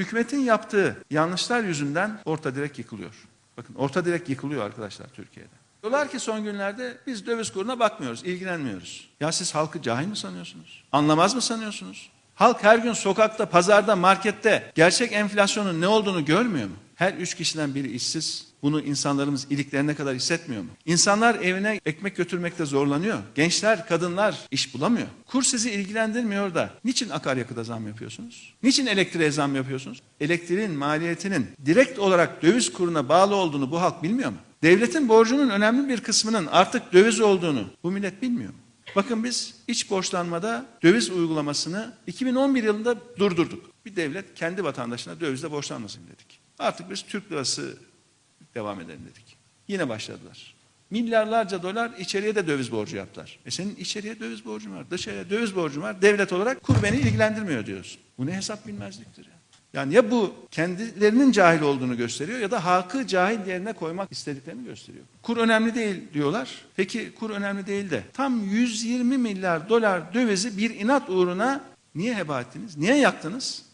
Hükümetin yaptığı yanlışlar yüzünden orta direk yıkılıyor. Bakın orta direk yıkılıyor arkadaşlar Türkiye'de. Diyorlar ki son günlerde biz döviz kuruna bakmıyoruz, ilgilenmiyoruz. Ya siz halkı cahil mi sanıyorsunuz? Anlamaz mı sanıyorsunuz? Halk her gün sokakta, pazarda, markette gerçek enflasyonun ne olduğunu görmüyor mu? Her üç kişiden biri işsiz. Bunu insanlarımız iliklerine kadar hissetmiyor mu? İnsanlar evine ekmek götürmekte zorlanıyor. Gençler, kadınlar iş bulamıyor. Kur sizi ilgilendirmiyor da niçin akaryakıta zam yapıyorsunuz? Niçin elektriğe zam yapıyorsunuz? Elektriğin maliyetinin direkt olarak döviz kuruna bağlı olduğunu bu halk bilmiyor mu? Devletin borcunun önemli bir kısmının artık döviz olduğunu bu millet bilmiyor mu? Bakın biz iç borçlanmada döviz uygulamasını 2011 yılında durdurduk. Bir devlet kendi vatandaşına dövizle borçlanmasın dedik. Artık biz Türk lirası devam edelim dedik. Yine başladılar. Milyarlarca dolar içeriye de döviz borcu yaptılar. E senin içeriye döviz borcun var, dışarıya döviz borcun var. Devlet olarak kur beni ilgilendirmiyor diyorsun. Bu ne hesap bilmezliktir ya. Yani ya bu kendilerinin cahil olduğunu gösteriyor ya da halkı cahil yerine koymak istediklerini gösteriyor. Kur önemli değil diyorlar. Peki kur önemli değil de tam 120 milyar dolar dövizi bir inat uğruna niye heba ettiniz? Niye yaktınız?